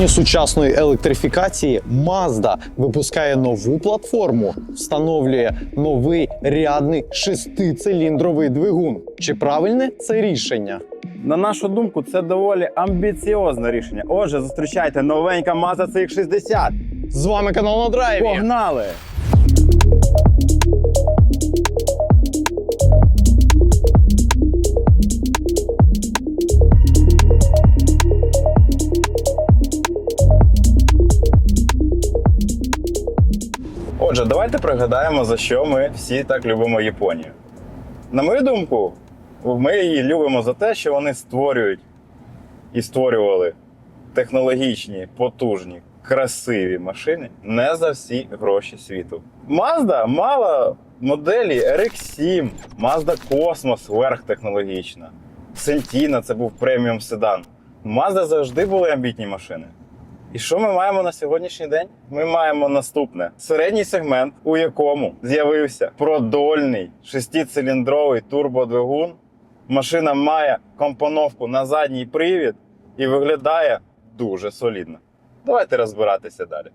фоні сучасної електрифікації Mazda випускає нову платформу, встановлює новий рядний шестициліндровий двигун. Чи правильне це рішення? На нашу думку, це доволі амбіціозне рішення. Отже, зустрічайте новенька Mazda CX-60. З вами канал на драйві. Погнали! Отже, давайте пригадаємо, за що ми всі так любимо Японію. На мою думку, ми її любимо за те, що вони створюють і створювали технологічні, потужні, красиві машини не за всі гроші світу. Mazda мала моделі RX-7, Mazda Cosmos верхтехнологічна. Sentina це був преміум седан. Mazda завжди були амбітні машини. І що ми маємо на сьогоднішній день? Ми маємо наступне: середній сегмент, у якому з'явився продольний шестициліндровий турбодвигун. Машина має компоновку на задній привід і виглядає дуже солідно. Давайте розбиратися далі.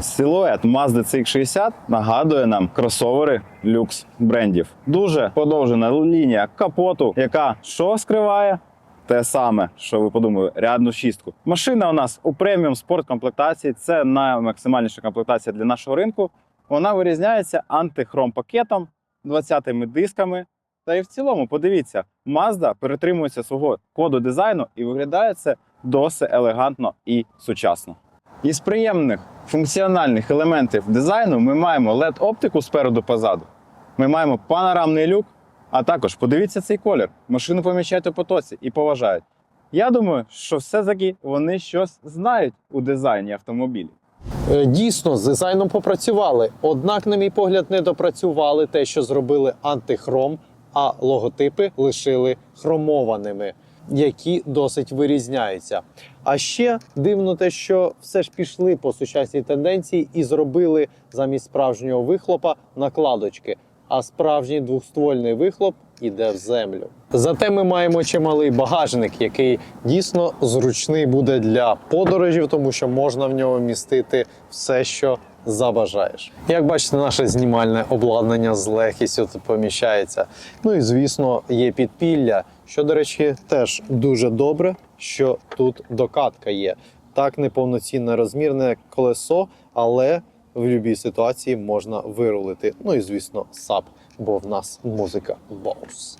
Силует Mazda CX-60 нагадує нам кросовери люкс брендів. Дуже подовжена лінія капоту, яка що скриває? Те саме, що ви подумали, рядну шістку. Машина у нас у преміум спорт комплектації. Це наймаксимальніша комплектація для нашого ринку. Вона вирізняється антихром пакетом, 20-ми дисками. Та і в цілому, подивіться, Mazda перетримується свого коду дизайну і виглядає це досить елегантно і сучасно. Із приємних функціональних елементів дизайну ми маємо LED-оптику спереду позаду. Ми маємо панорамний люк, а також подивіться цей колір. Машину помічають у потоці і поважають. Я думаю, що все-таки вони щось знають у дизайні автомобілів. Е, Дійсно, з дизайном попрацювали. Однак, на мій погляд, не допрацювали те, що зробили антихром, а логотипи лишили хромованими, які досить вирізняються. А ще дивно те, що все ж пішли по сучасній тенденції і зробили замість справжнього вихлопа накладочки. А справжній двохствольний вихлоп іде в землю. Зате ми маємо чималий багажник, який дійсно зручний буде для подорожів, тому що можна в нього містити все, що забажаєш. Як бачите, наше знімальне обладнання з легкістю тут поміщається. Ну і звісно, є підпілля, що, до речі, теж дуже добре, що тут докатка є. Так, неповноцінне розмірне колесо, але в будь-якій ситуації можна вирулити. Ну і звісно, сап, бо в нас музика Боус.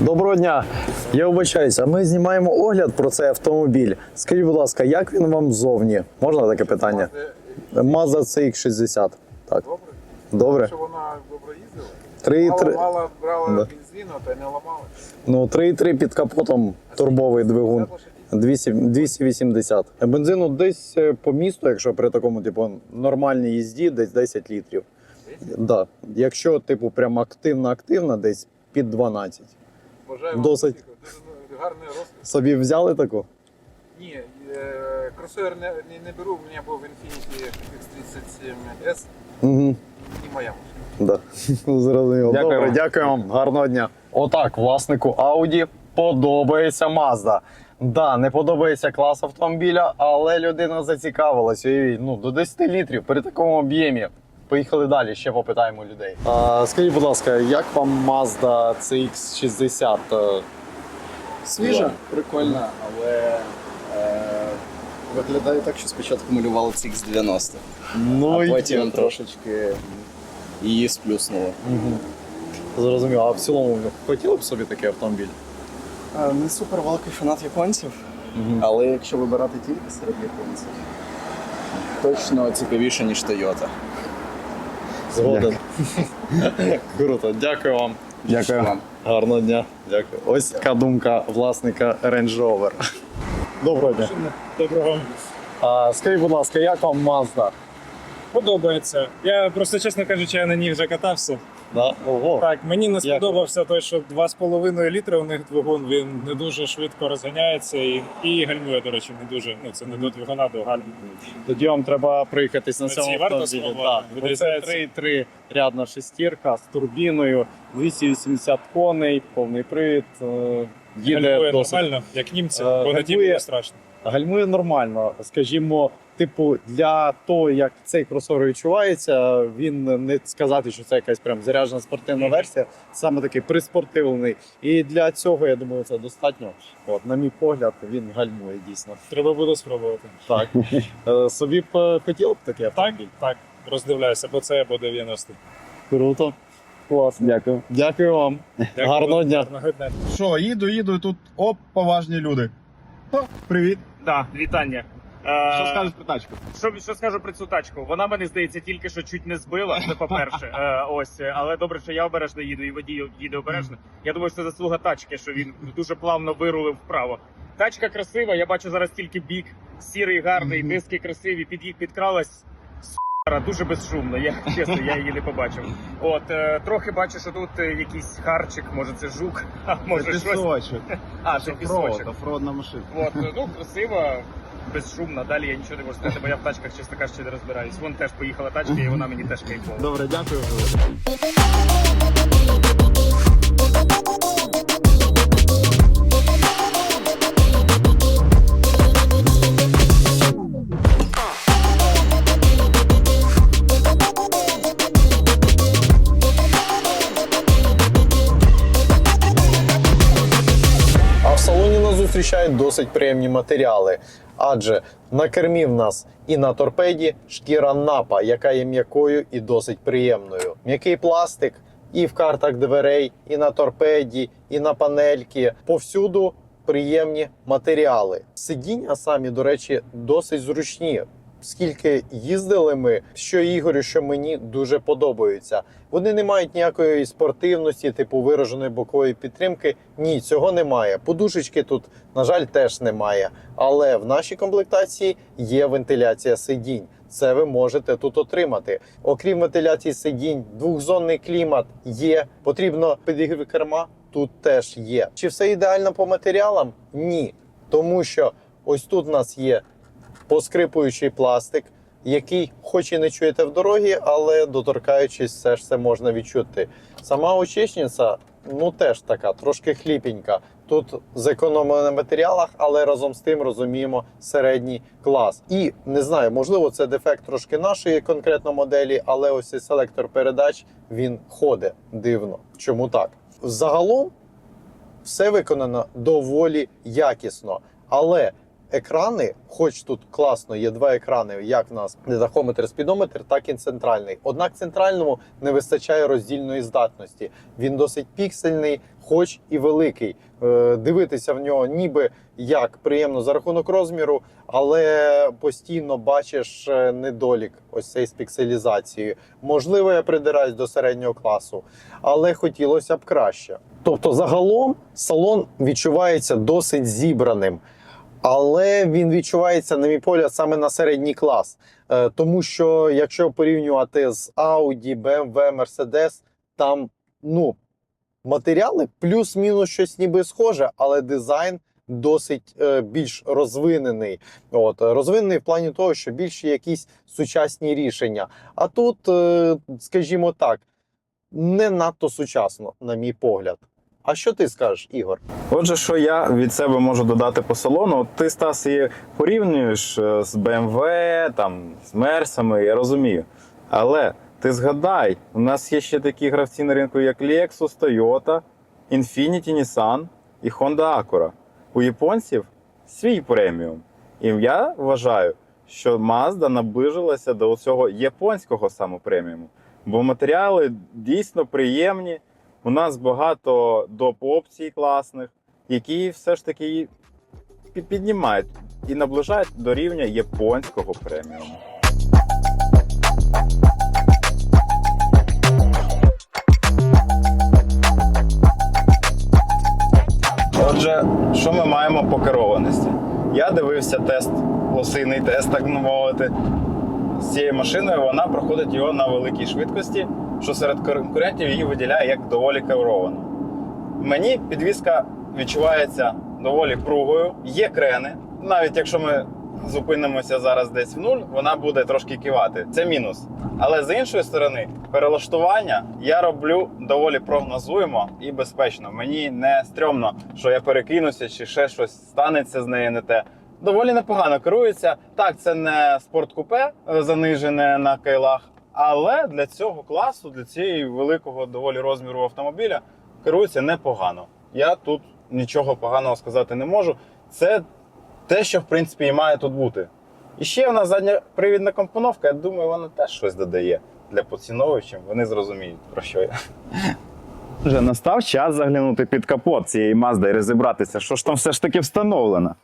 Доброго дня. Я вибачаюся. Ми знімаємо огляд про цей автомобіль. Скажіть, будь ласка, як він вам ззовні? Можна таке питання? Mazda CX-60. Так. Добре. Добре? Що вона добре їздила? 3,3 Мало, мало брала Да. бензину, та й не ламала. ну, 3,3 під капотом турбовий двигун. 200, 280. Бензину десь е, по місту, якщо при такому типу нормальній їзді, десь 10 літрів. Да. Якщо типу прям активна-активна, десь під 12. Бажаю Досить. Дуже гарний розпис. Собі взяли таку? Ні, е, кросовер не, не, не беру, у мене був Infiniti X37S Угу. і моя машина. Да. Зрозуміло. Дякую Добре, вам. дякую вам. Гарного дня. Отак, власнику Audi подобається Mazda. Да, не подобається клас автомобіля, але людина зацікавилась. Уявіть, ну, до 10 літрів при такому об'ємі. Поїхали далі, ще попитаємо людей. А, скажіть, будь ласка, як вам Mazda CX-60? Е, Свіжа, прикольна, але е, виглядає так, що спочатку малювали CX90, Ну, а і потім трошечки її сплюснуло. Мгм. Зрозуміло. А в цілому хотіли б собі такий автомобіль? Е, не супер великий фанат японців, але якщо вибирати тільки серед японців, точно цікавіше, ніж Toyota. Згоден. Круто, дякую вам. Дякую. Вам. Гарного дня. Дякую. Ось така думка власника Range Rover. Доброго дня. Доброго А, скажіть, будь ласка, як вам Mazda? подобається. Я просто, чесно кажучи, я на ній вже катався. Да? Ого. Так, мені не сподобався той, що 2,5 літри у них двигун, він не дуже швидко розганяється і, і гальмує, до речі, не дуже. Ну, це не до двигуна, до гальм. Тоді вам треба проїхатись на На цьому автомобілі. Так, це Відрізняється? 3,3 рядна шестірка з турбіною, 280 коней, повний привід. е, Їде Гальмує досить. нормально, як німці, Е, бо на тій страшно. Гальмує нормально. Скажімо, типу, для того, як цей кросовер відчувається, він не сказати, що це якась прям заряджена спортивна версія, саме такий приспортивлений. І для цього, я думаю, це достатньо. От, на мій погляд, він гальмує дійсно. Треба буде спробувати. Так. Е, Собі б е, хотіло б таке Так, так, роздивляюся, бо це або 90. Круто. Класно. Дякую. Дякую вам. Дякую. Гарного дня. Гарного дня. Що, їду, їду, і тут оп, поважні люди. О, привіт. Так, вітання. Що Е, скажеш про тачку? що, що скажу про цю тачку? Вона мені здається тільки що чуть не збила. Це по-перше. Е, ось, але добре, що я обережно їду, і водій їде обережно. Я думаю, що це заслуга тачки, що він дуже плавно вирулив вправо. Тачка красива, я бачу зараз тільки бік, сірий, гарний, диски красиві, під їх підкралась. Дуже безшумно, я чесно, я її не побачив. От е, трохи бачу, що тут е, якийсь харчик, може це жук, а може щось. Пісочок. А, це пісочок. офродна машина. От, ну красиво, безшумно. Далі я нічого не можу сказати, бо я в тачках, чесно кажучи, не розбираюсь. Вон теж поїхала тачка, і вона мені теж кайфова. Добре, дякую. Нас досить приємні матеріали. Адже на кермі в нас і на торпеді шкіра напа, яка є м'якою і досить приємною. М'який пластик і в картах дверей, і на торпеді, і на панельки. Повсюду приємні матеріали. Сидіння самі, до речі, досить зручні. Скільки їздили ми, що Ігорю, що мені дуже подобаються. Вони не мають ніякої спортивності, типу вираженої бокової підтримки. Ні, цього немає. Подушечки тут, на жаль, теж немає. Але в нашій комплектації є вентиляція сидінь. Це ви можете тут отримати. Окрім вентиляції сидінь, двохзонний клімат є. Потрібно підігрів керма. Тут теж є. Чи все ідеально по матеріалам? Ні. Тому що ось тут у нас є поскрипуючий пластик, який, хоч і не чуєте в дорогі, але доторкаючись, все ж це можна відчути. Сама очечниця, ну теж така, трошки хліпенька. Тут зекономили на матеріалах, але разом з тим розуміємо середній клас. І не знаю, можливо, це дефект трошки нашої конкретно моделі, але ось цей селектор передач він ходить дивно. Чому так? Загалом все виконано доволі якісно, але екрани, хоч тут класно, є два екрани, як в нас не тахометр, спідометр, так і центральний. Однак центральному не вистачає роздільної здатності. Він досить піксельний, хоч і великий. Е, Дивитися в нього ніби як приємно за рахунок розміру, але постійно бачиш е, недолік ось цей з пікселізацією. Можливо, я придираюсь до середнього класу, але хотілося б краще. Тобто, загалом салон відчувається досить зібраним. Але він відчувається, на мій погляд, саме на середній клас. Е, тому що якщо порівнювати з Audi, BMW, Mercedes, там ну, матеріали плюс-мінус щось ніби схоже, але дизайн досить е, більш розвинений. От, розвинений в плані того, що більше якісь сучасні рішення. А тут, е, скажімо так, не надто сучасно, на мій погляд. А що ти скажеш, Ігор? Отже, що я від себе можу додати по салону, ти Стас її порівнюєш е, з BMW, там, з Мерсами, я розумію. Але ти згадай, у нас є ще такі гравці на ринку, як Lexus, Toyota, Infiniti, Nissan і Honda Acura. У японців свій преміум. І я вважаю, що Mazda наближилася до цього японського саме преміуму. Бо матеріали дійсно приємні. У нас багато доп опцій класних, які все ж таки пі- піднімають і наближають до рівня японського преміуму. Отже, що ми маємо по керованості? Я дивився тест, лосиний тест, так мовити. З цією машиною вона проходить його на великій швидкості, що серед конкурентів її виділяє як доволі керовану. Мені підвізка відчувається доволі пругою, є крени. Навіть якщо ми зупинимося зараз десь в нуль, вона буде трошки кивати. Це мінус. Але з іншої сторони, перелаштування я роблю доволі прогнозуємо і безпечно. Мені не стрьомно, що я перекинуся чи ще щось станеться з нею не те. доволі непогано керується. Так, це не спорткупе е, занижене на кайлах, але для цього класу, для цієї великого доволі розміру автомобіля, керується непогано. Я тут нічого поганого сказати не можу. Це те, що в принципі і має тут бути. І ще в задня привідна компоновка, я думаю, вона теж щось додає для поціновувачів. Вони зрозуміють, про що я. Вже настав час заглянути під капот цієї Мазди і розібратися, що ж там все ж таки встановлено.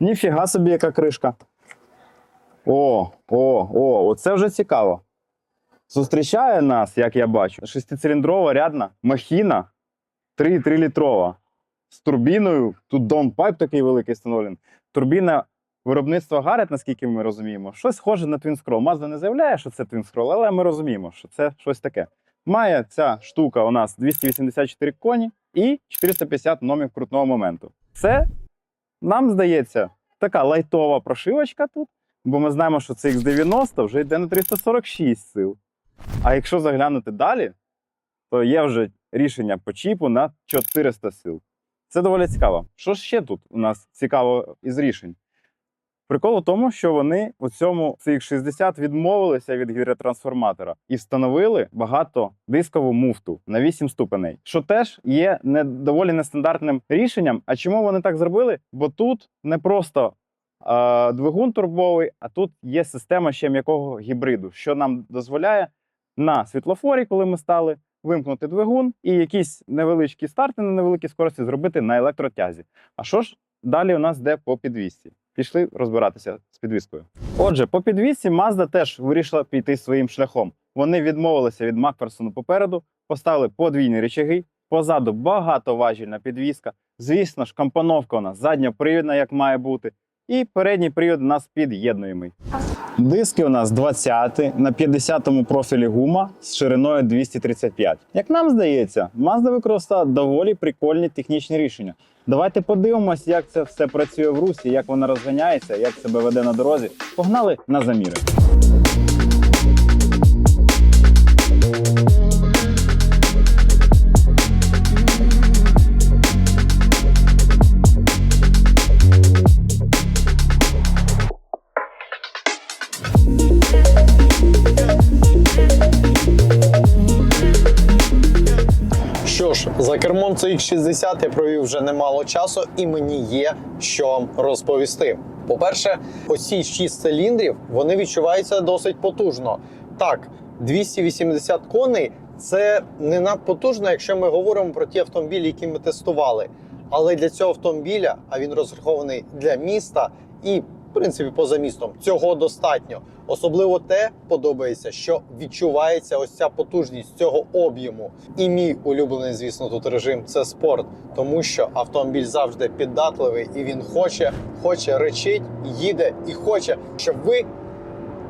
Ніфіга собі, яка кришка. О, о, о, оце вже цікаво. Зустрічає нас, як я бачу, шестициліндрова рядна махіна 3,3 літрова. З турбіною. Тут даунпайп такий великий встановлений. Турбіна виробництва Гарет, наскільки ми розуміємо, щось схоже на Twin Scroll. Mazda не заявляє, що це Twin Scroll, але ми розуміємо, що це щось таке. Має ця штука у нас 284 коні і 450 номів крутного моменту. Це, нам здається, така лайтова прошивочка тут, бо ми знаємо, що це X90 вже йде на 346 сил. А якщо заглянути далі, то є вже рішення по чіпу на 400 сил. Це доволі цікаво. Що ще тут у нас цікаво із рішень? Прикол у тому, що вони у цьому CX60 відмовилися від гідротрансформатора і встановили багатодискову муфту на 8 ступеней, що теж є не доволі нестандартним рішенням. А чому вони так зробили? Бо тут не просто двигун турбовий, а тут є система ще м'якого гібриду, що нам дозволяє на світлофорі, коли ми стали, вимкнути двигун і якісь невеличкі старти на невеликій скорості зробити на електротязі. А що ж далі у нас йде по підвісці? Пішли розбиратися з підвіскою. Отже, по підвісці Mazda теж вирішила піти своїм шляхом. Вони відмовилися від Макферсону попереду, поставили подвійні речаги, позаду багатоважільна підвіска. Звісно ж, компоновка у нас задньопривідна, як має бути, і передній привід у нас під'єднуємий. Диски у нас 20 на 50-му профілі гума з шириною 235. Як нам здається, Mazda використала доволі прикольні технічні рішення. Давайте подивимось, як це все працює в русі, як вона розганяється, як себе веде на дорозі. Погнали на заміри. За кермом CX60 я провів вже немало часу, і мені є що розповісти. По-перше, оці 6 циліндрів вони відчуваються досить потужно. Так, 280 коней це не надпотужно, якщо ми говоримо про ті автомобілі, які ми тестували. Але для цього автомобіля, а він розрахований для міста і, принципі, поза містом, цього достатньо. Особливо те подобається, що відчувається ось ця потужність цього об'єму. І мій улюблений, звісно, тут режим це спорт, тому що автомобіль завжди піддатливий і він хоче, хоче речить, їде і хоче, щоб ви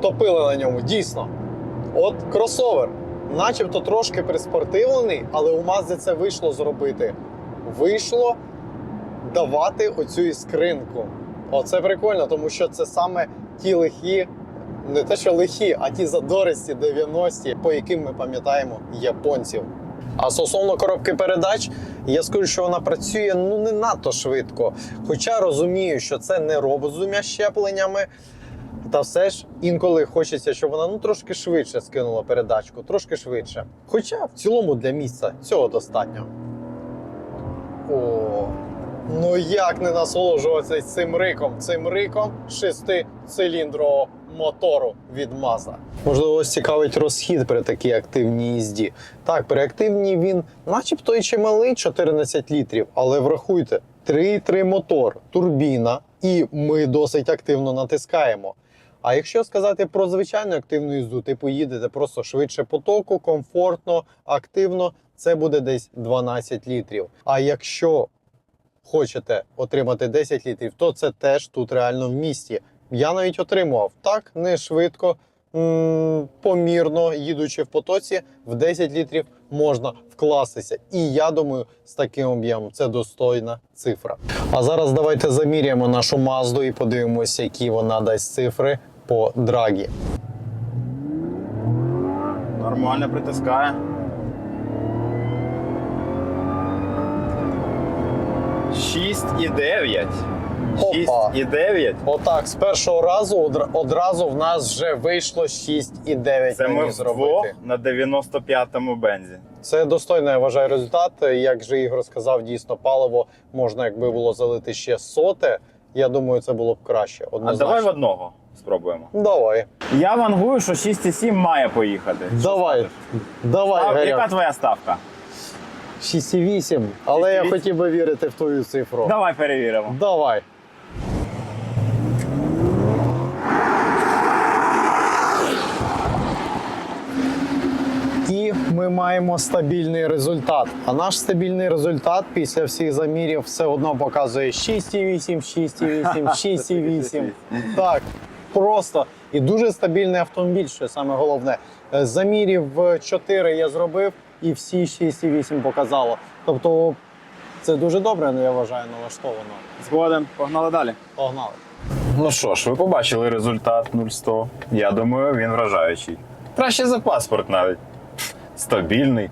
топили на ньому. Дійсно. От кросовер, начебто трошки приспортивлений, але у Мазди це вийшло зробити. Вийшло давати оцю іскринку. Оце прикольно, тому що це саме ті лихі, не те, що лихі, а ті задористі 90-ті, по яким ми пам'ятаємо японців. А стосовно коробки передач, я скажу, що вона працює ну не надто швидко. Хоча розумію, що це не робот з двома щепленнями. Та все ж інколи хочеться, щоб вона ну трошки швидше скинула передачку, трошки швидше. Хоча в цілому для місця цього достатньо. О, ну як не насолоджуватися цим риком, цим риком шестициліндрового мотору від Mazda. Можливо, ось цікавить розхід при такій активній їзді. Так, при активній він, начебто, і чималий 14 літрів, але врахуйте, 3,3 мотор, турбіна, і ми досить активно натискаємо. А якщо сказати про звичайну активну їзду, типу їдете просто швидше потоку, комфортно, активно, це буде десь 12 літрів. А якщо хочете отримати 10 літрів, то це теж тут реально в місті. Я навіть отримував так, не швидко, м, помірно їдучи в потоці, в 10 літрів можна вкластися. І я думаю, з таким об'ємом це достойна цифра. А зараз давайте заміряємо нашу мазду і подивимося, які вона дасть цифри по драгі. Нормально притискає. Шість і дев'ять. Опа. 6,9. Отак, з першого разу одра- одразу в нас вже вийшло 6,9 Це ми мені вдвох зробити. на 95-му бензі. Це достойний, я вважаю, результат. Як же Ігор сказав, дійсно паливо можна, якби було залити ще соте. Я думаю, це було б краще. А Однозначно. давай в одного спробуємо. Давай. Я вангую, що 6,7 має поїхати. Давай. Давай, А, яка Гаряк. твоя ставка? 6,8. Але я 6,8? хотів би вірити в твою цифру. Давай перевіримо. Давай. І ми маємо стабільний результат. А наш стабільний результат після всіх замірів все одно показує 6,8, 6,8, 6,8. Так, просто і дуже стабільний автомобіль, що саме головне. Е, Замірів 4 я зробив, і всі 6,8 показало. Тобто це дуже добре, я вважаю, налаштовано. Згоден, погнали далі. Погнали. Ну що ж, ви побачили результат 0,100. Я думаю, він вражаючий. Краще за паспорт навіть. Стабільний.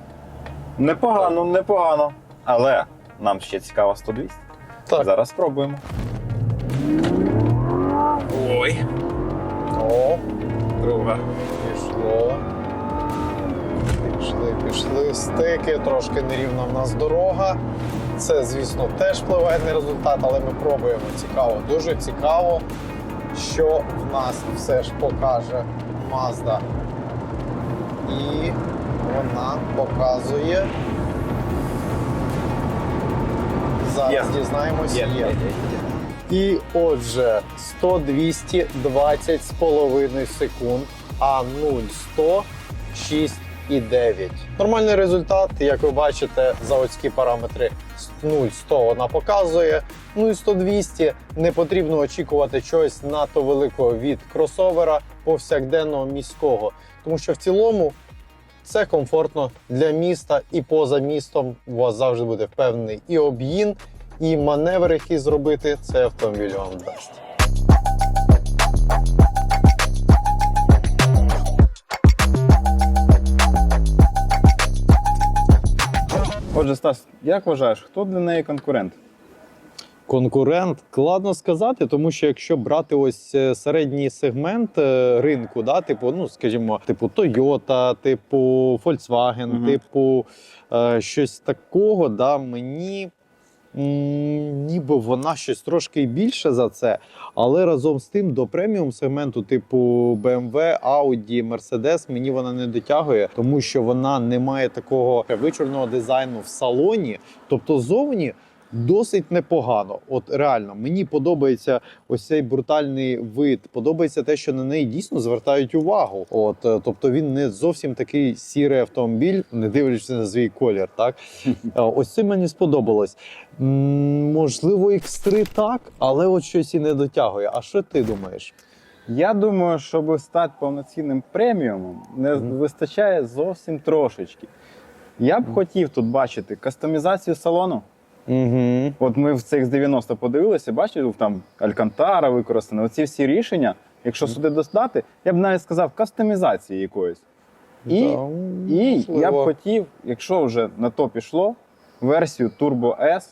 Непогано, непогано. Але нам ще цікаво 100-200. Так. Зараз спробуємо. Ой, О, друга. пішло. Пішли, стики, трошки нерівна в нас дорога. Це, звісно, теж впливає на результат, але ми пробуємо. Цікаво, дуже цікаво, що в нас все ж покаже Mazda. І вона показує. Зараз Є. дізнаємось, Є, І отже, 100 220 з половиною секунд, а 0 100 6,9. Нормальний результат, як ви бачите, заводські параметри 0 100 вона показує. Ну і 100 200 не потрібно очікувати чогось надто великого від кросовера повсякденного міського, тому що в цілому це комфортно для міста і поза містом. У вас завжди буде впевнений і об'їн, і маневр, який зробити, це автомобіль вам дасть. Отже, Стас, як вважаєш, хто для неї конкурент? Конкурент складно сказати, тому що якщо брати ось е, середній сегмент е, ринку, да, типу, ну скажімо, типу Toyota, типу Volkswagen, Мгм. типу е, щось такого, да, мені. Ніби вона щось трошки більше за це, але разом з тим до преміум сегменту, типу BMW, Audi, Mercedes, мені вона не дотягує, тому що вона не має такого вичурного дизайну в салоні. Тобто зовні досить непогано. От реально, мені подобається ось цей брутальний вид. Подобається те, що на неї дійсно звертають увагу. От, е, тобто він не зовсім такий сірий автомобіль, не дивлячись на свій колір. Так Е, ось це мені сподобалось. Можливо, X3 так, але от щось і не дотягує. А що ти думаєш? Я думаю, щоб стати повноцінним преміумом, не Мгм. вистачає зовсім трошечки. Я б хотів тут бачити кастомізацію салону. Угу. От ми в цих 90 подивилися, бачили, там Алькантара використано. Оці всі рішення, якщо сюди достати, я б навіть сказав кастомізації якоїсь. І, і я б хотів, якщо вже на то пішло, версію Turbo S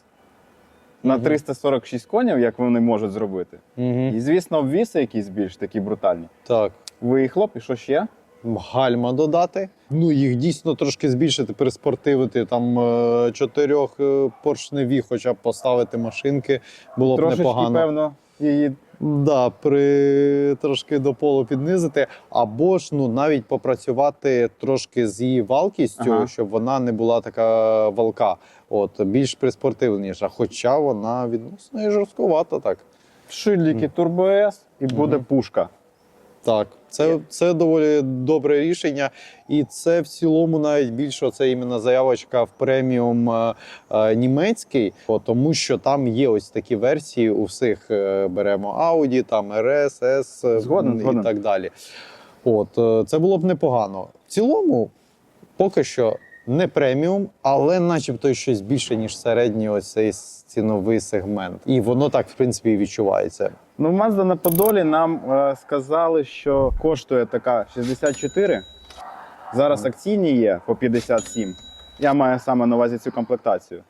на Мгм. 346 конів, як вони можуть зробити. Угу. І, звісно, обвіси якісь більш такі брутальні. Так. Вихлоп, і що ще? Гальма додати. Ну, їх дійсно трошки збільшити, приспортивити. Там е, чотирьох е, поршневі, хоча б поставити машинки, було б Трошечки, непогано. певно, її Да, при трошки до полу піднизити, або ж ну навіть попрацювати трошки з її валкістю, Ага. щоб вона не була така валка. От більш приспортивніша. Хоча вона відносно і жорсткувата так. шильдики S і буде Мгм. пушка. Так, це, це доволі добре рішення, і це в цілому навіть більше це іменно заявочка в преміум е, е, німецький, о, тому що там є ось такі версії у всіх е, беремо Audi, там RS, S Згоден, і згоден. так далі. От е, це було б непогано. В цілому, поки що не преміум, але начебто щось більше, ніж середній ось цей ціновий сегмент. І воно так, в принципі, і відчувається. Ну, Мазда на Подолі нам е, сказали, що коштує така 64. Зараз акційні є по 57. Я маю саме на увазі цю комплектацію.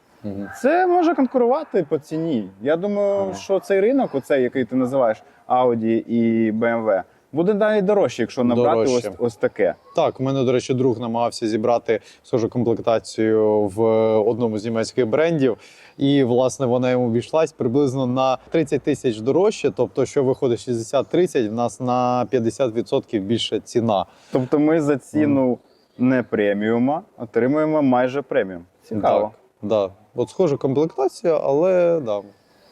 Це може конкурувати по ціні. Я думаю, Ага. що цей ринок, оцей, який ти називаєш Audi і BMW, буде навіть дорожче, якщо набрати ось, Дорожче. ось таке. Так, у мене, до речі, друг намагався зібрати схожу комплектацію в одному з німецьких брендів. І, власне, вона йому обійшлась приблизно на 30 тисяч дорожче. Тобто, що виходить 60-30, в нас на 50% більша ціна. Тобто ми за ціну не преміума отримуємо майже преміум. Цікаво. Так, да. От схожа комплектація, але да.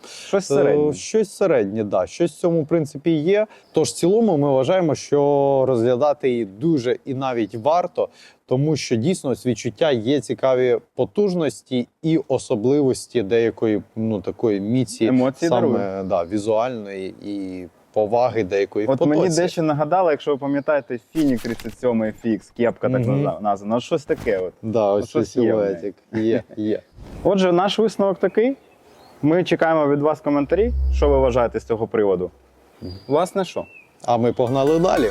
Щось Е, середнє. Щось середнє, да. Щось в цьому в принципі є. Тож, в цілому, ми вважаємо, що розглядати її дуже і навіть варто, тому що дійсно відчуття є цікаві потужності і особливості деякої ну такої міці Емоції саме дарує. да, візуальної і поваги деякої От потоці. мені дещо нагадало, якщо ви пам'ятаєте, Фінік 37 FX, кепка так Мгм. назва- названа. Щось таке. От. Да, ось щось силуетик. Є, є. Отже, наш висновок такий. Ми чекаємо від вас коментарі, що ви вважаєте з цього приводу. Власне, що? А ми погнали далі.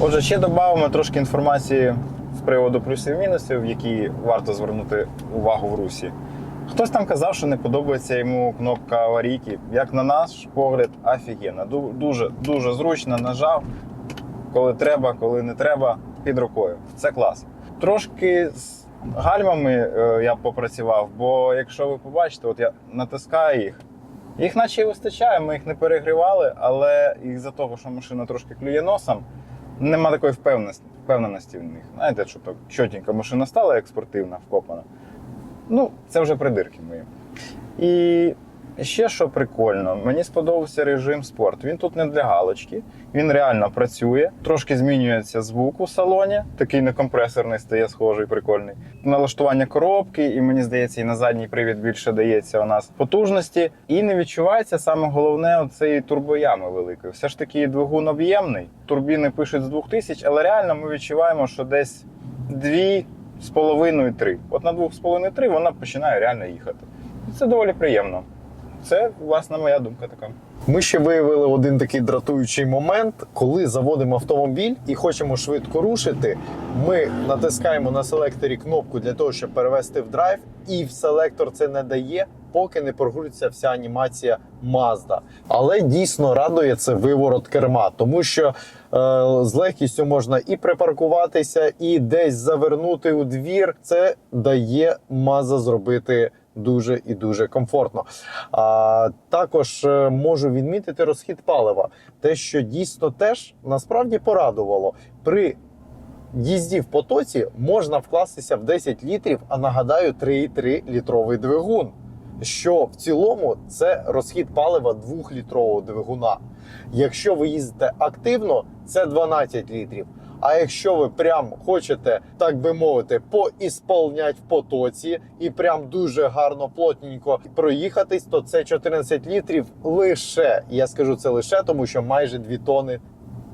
Отже, ще додамо трошки інформації з приводу плюсів і мінусів, які варто звернути увагу в русі. Хтось там казав, що не подобається йому кнопка аварійки. Як на наш погляд, офігенно. Дуже, дуже зручно нажав, коли треба, коли не треба, під рукою. Це клас. Трошки з гальмами е, я попрацював, бо якщо ви побачите, от я натискаю їх. Їх наче і вистачає, ми їх не перегрівали, але із-за того, що машина трошки клює носом, нема такої впевненості, впевненості в них. Знаєте, що так чотенька машина стала як спортивна, вкопана. Ну, це вже придирки мої. І ще що прикольно, мені сподобався режим спорт. Він тут не для галочки, він реально працює. Трошки змінюється звук у салоні, такий некомпресорний стає схожий, прикольний. Налаштування коробки, і мені здається, і на задній привід більше дається у нас потужності. І не відчувається саме головне оцеї турбоями великої. Все ж таки двигун об'ємний. Турбіни пишуть з 2000, але реально ми відчуваємо, що десь дві з половиною три. От на двох з половиною три вона починає реально їхати. Це доволі приємно. Це, власне, моя думка така. Ми ще виявили один такий дратуючий момент, коли заводимо автомобіль і хочемо швидко рушити. Ми натискаємо на селекторі кнопку для того, щоб перевести в драйв, і в селектор це не дає, поки не прогрузиться вся анімація Mazda. Але дійсно радує це виворот керма, тому що е, з легкістю можна і припаркуватися, і десь завернути у двір. Це дає Mazda зробити дуже і дуже комфортно. А також е, можу відмітити розхід палива, те, що дійсно теж насправді порадувало при. Їзді в потоці можна вкластися в 10 літрів, а нагадаю, 3,3 літровий двигун. Що в цілому це розхід палива 2-літрового двигуна. Якщо ви їздите активно, це 12 літрів. А якщо ви прям хочете, так би мовити, поісполнять в потоці і прям дуже гарно плотненько проїхатись, то це 14 літрів лише. Я скажу це лише тому, що майже 2 тони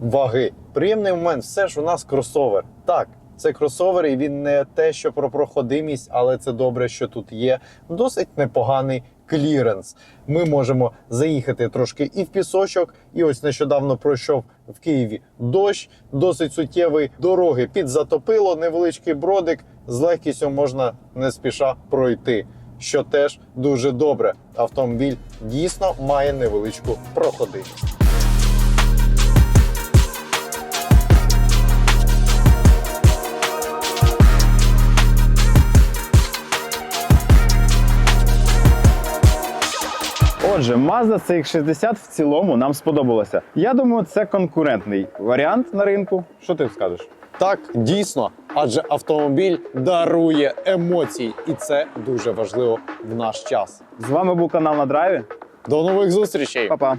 ваги. Приємний момент, все ж у нас кросовер. Так, це кросовер, і він не те, що про проходимість, але це добре, що тут є досить непоганий кліренс. Ми можемо заїхати трошки і в пісочок. І ось нещодавно пройшов в Києві дощ, досить суттєвий. Дороги підзатопило, невеличкий бродик. З легкістю можна не спіша пройти. Що теж дуже добре. Автомобіль дійсно має невеличку проходимість. Отже, Mazda CX-60 в цілому нам сподобалося. Я думаю, це конкурентний варіант на ринку. Що ти скажеш? Так, дійсно, адже автомобіль дарує емоції, і це дуже важливо в наш час. З вами був канал на драйві. До нових зустрічей! Па-па.